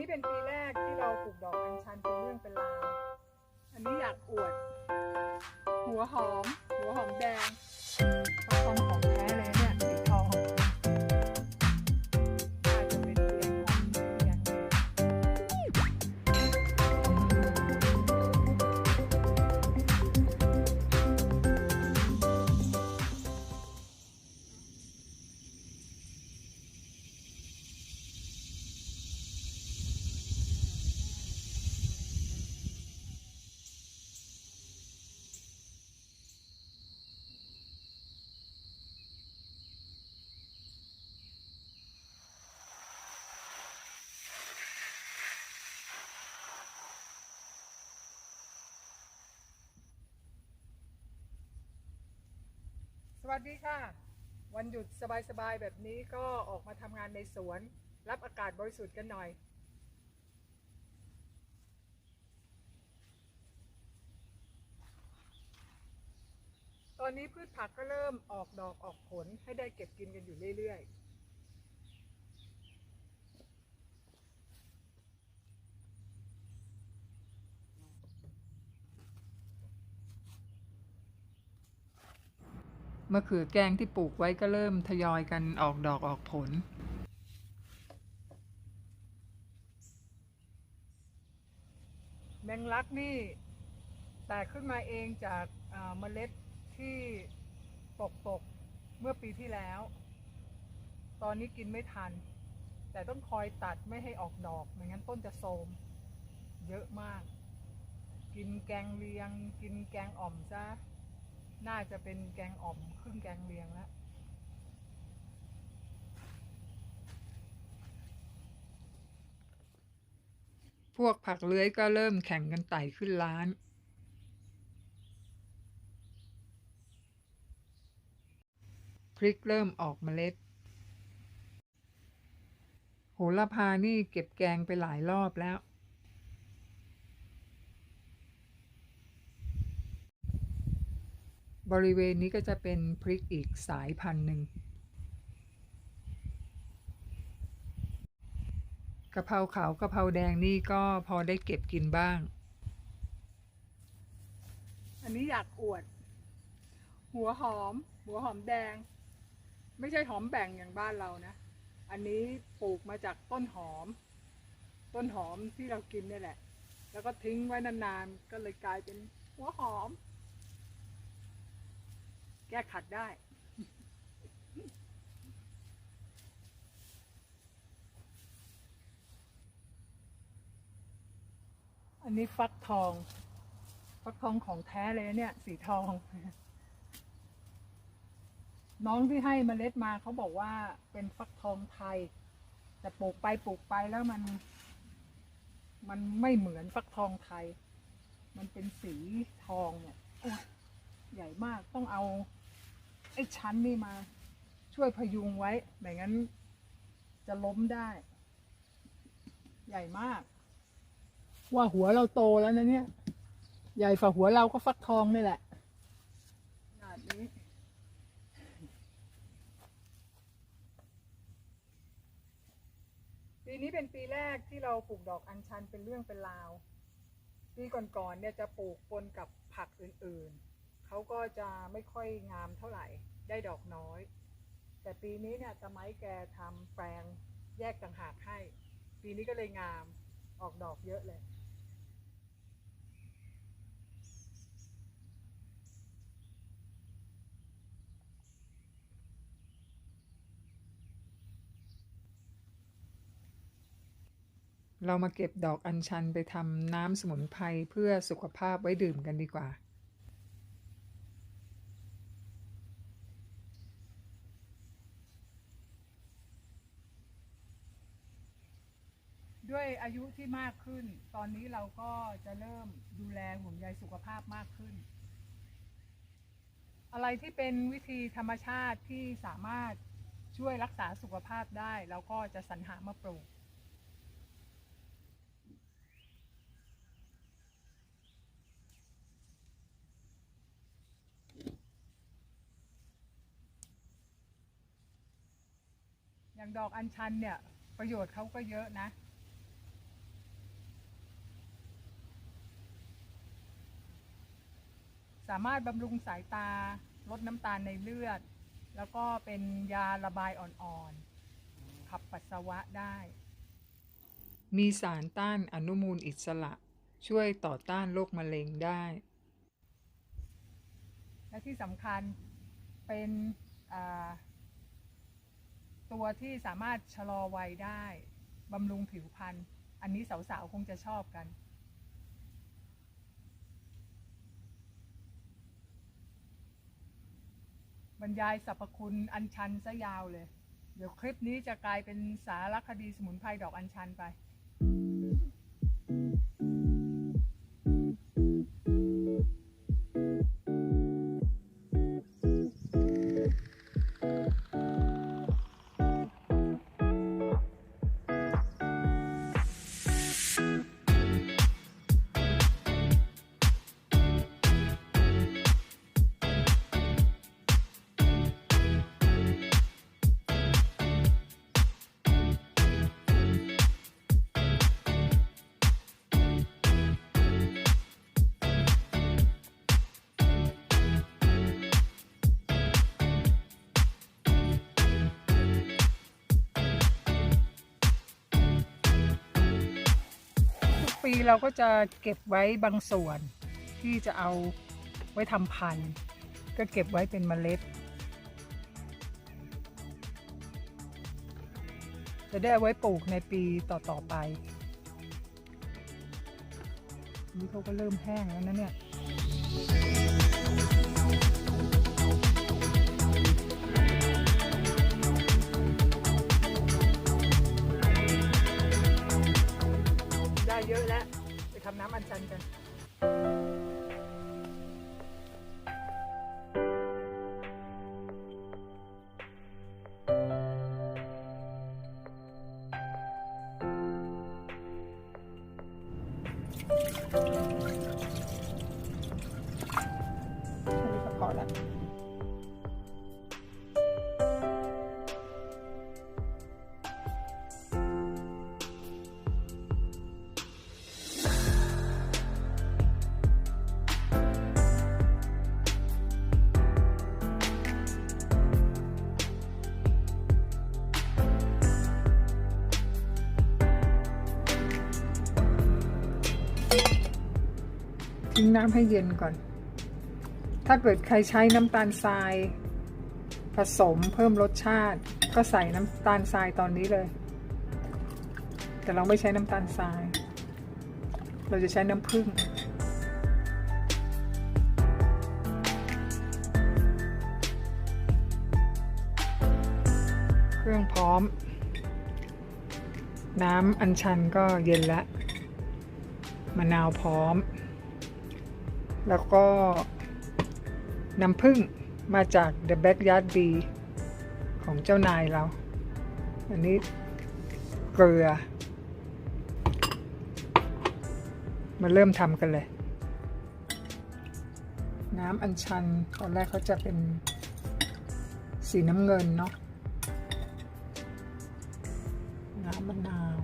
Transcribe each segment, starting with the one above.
นี้เป็นปีแรกที่เราปลูกดอกอัญชันเป็นเรื่องเป็นราวอันนี้อยากอวด หัวหอม หัวหอมแดงทองหอง วัสดีค่ะ วันหยุดสบายๆแบบนี้ก็ออกมาทำงานในสวน รับอากาศบริสุทธิ์กันหน่อย ตอนนี้พืชผักก็เริ่มออกดอกออกผลให้ได้เก็บกินกันอยู่เรื่อยๆ มะเขือแกงที่ปลูกไว้ก็เริ่มทยอยกันออกดอกออกผล แมงลักนี่แตกขึ้นมาเองจากเมล็ดที่ปกปกเมื่อปีที่แล้ว ตอนนี้กินไม่ทัน แต่ต้องคอยตัดไม่ให้ออกดอกไม่งั้นต้นจะโทมเยอะมาก กินแกงเลียง กินแกงอ่อมซะ น่าจะเป็นแกงอ่อมครึ่งแกงเลียงแล้ว พวกผักเลื้อยก็เริ่มแข่งกันไต่ขึ้นร้านพริกเริ่มออกเมล็ด โหระพานี่เก็บแกงไปหลายรอบแล้ว บริเวณนี้ก็จะเป็นพริกอีกสายพันธุ์หนึ่งกะเพราขาวกะเพราแดงนี่ก็พอได้เก็บกินบ้าง อันนี้อยากอวด หัวหอม หัวหอมแดง ไม่ใช่หอมแบ่งอย่างบ้านเรานะ อันนี้ปลูกมาจากต้นหอม ต้นหอมที่เรากินนี่แหละ แล้วก็ทิ้งไว้นานๆ ก็เลยกลายเป็นหัวหอม แก้ขัดได้ อันนี้ฟักทอง ฟักทองของแท้เลยเนี่ย สีทอง น้องที่ให้เมล็ดมาเขาบอกว่าเป็นฟักทองไทย แต่ปลูกไปปลูกไปแล้วมัน มันไม่เหมือนฟักทองไทย มันเป็นสีทองเนี่ยใหญ่มากต้องเอา อ้ชั้นนี่มา ช่วยพยุงไว้ไม่งั้น จะล้มได้ ใหญ่มาก ว่าหัวเราโตแล้วนะเนี่ย ใหญ่ฝ่าหัวเราก็ฟักทองนี่แหละขนาดนี้ปีนี้เป็นปีแรกที่เราปลูกดอกอัญชันเป็นเรื่องเป็นราว ปีก่อนๆเนี่ยจะปลูกปนกับผักอื่นๆ เขาก็จะไม่ค่อยงามเท่าไหร่ได้ดอกน้อย แต่ปีนี้เนี่ยตะไม้แกทำแปลงแยกต่างหากให้ ปีนี้ก็เลยงามออกดอกเยอะเลยเรามาเก็บดอกอัญชันไปทำน้ำสมุนไพรเพื่อสุขภาพไว้ดื่มกันดีกว่า ด้วย อายุที่มากขึ้น ตอนนี้เราก็จะเริ่มดูแลห่วงใยสุขภาพมากขึ้น อะไรที่เป็นวิธีธรรมชาติที่สามารถช่วยรักษาสุขภาพได้เราก็จะสรรหามาปลูกอย่างดอกอัญชันเนี่ย ประโยชน์เขาก็เยอะนะ สามารถบำรุงสายตาลดน้ำตาลในเลือด แล้วก็เป็นยาระบายอ่อนๆ ขับปัสสาวะได้ มีสารต้านอนุมูลอิสระ ช่วยต่อต้านโรคมะเร็งได้ และที่สำคัญเป็นอ่าตัวที่สามารถชะลอวัยได้บำรุงผิวพรรณอันนี้สาวๆ คงจะชอบกัน บรรยายสรรพคุณอัญชันซะยาวเลย เดี๋ยวคลิปนี้จะกลายเป็นสารคดีสมุนไพรดอกอัญชันไปีเราก็จะเก็บไว้บางส่วนที่จะเอาไว้ทำพันธุ์ ก็เก็บไว้เป็นเมล็ด จะได้เอาไว้ปลูกในปีต่อ ๆ ไป นี่เขาก็เริ่มแห้งแล้วนะเนี่ย ทำน้ำอัญชันกัน ทิ้งน้ำให้เย็นก่อน ถ้าเกิดใครใช้น้ำตาลทราย ผสมเพิ่มรสชาติ ก็ใส่น้ำตาลทรายตอนนี้เลย แต่เราไม่ใช้น้ำตาลทราย เราจะใช้น้ำผึ้งเครื่องพร้อม น้ำอัญชันก็เย็นแล้วมะนาวพร้อม แล้วก็น้ำผึ้งมาจาก The Backyard Bee ของเจ้านายเรา อันนี้เกลือ มาเริ่มทำกันเลย น้ำอัญชันตอนแรกเขาจะเป็นสีน้ำเงินเนาะน้ำมะนาว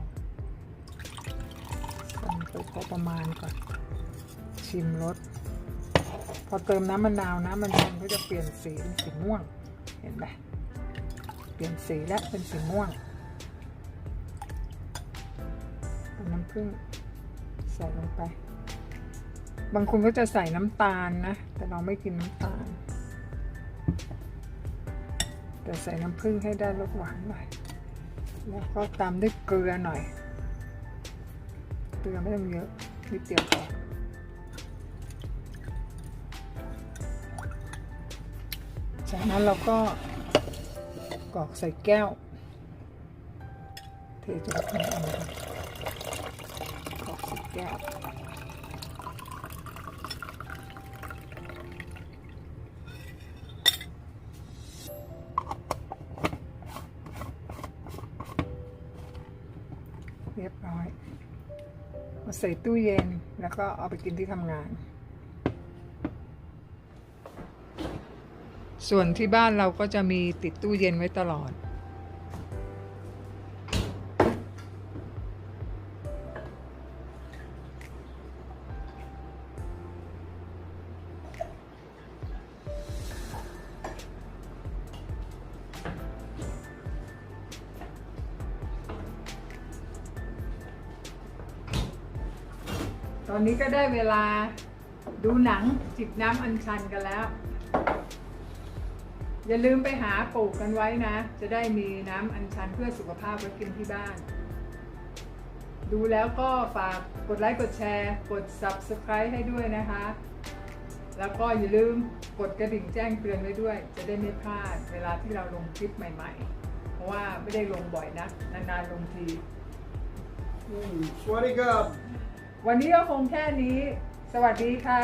ใส่ไปพอประมาณก่อน ชิมรส พอเติมน้ำมะนาวน้ำมันชันก็จะเปลี่ยนสีเป็นสีม่วง เห็นไหมเปลี่ยนสีแล้วเป็นสีม่วงน้ำผึ้งใส่ลงไป บางคนก็จะใส่น้ำตาลนะ แต่เราไม่กินน้ำตาล แต่ใส่น้ำผึ้งให้ได้รสหวานหน่อย แล้วก็ตามด้วยเกลือหน่อย เกลือไม่ต้องเยอะนิดเดียวพอ จากนั้นเราก็กรอกใส่แก้ว เทจนถึงอันกรอกใส่แก้วเรียบร้อยเอาใส่ตู้เย็นแล้วก็เอาไปกินที่ทำงาน ส่วนที่บ้านเราก็จะมีติดตู้เย็นไว้ตลอด ตอนนี้ก็ได้เวลาดูหนังจิบน้ำอัญชันกันแล้ว อย่าลืมไปหาปลูกกันไว้นะ จะได้มีน้ำอัญชันเพื่อสุขภาพไว้กินที่บ้าน ดูแล้วก็ฝากกดไลค์กดแชร์ กด subscribe ให้ด้วยนะคะ แล้วก็อย่าลืมกดกระดิ่งแจ้งเตือนไว้ด้วย จะได้ไม่พลาดเวลาที่เราลงคลิปใหม่ๆ เพราะว่าไม่ได้ลงบ่อยนะ นานๆลงที Mm, sweaty God. วันนี้ก็คงแค่นี้ สวัสดีค่ะ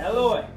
hello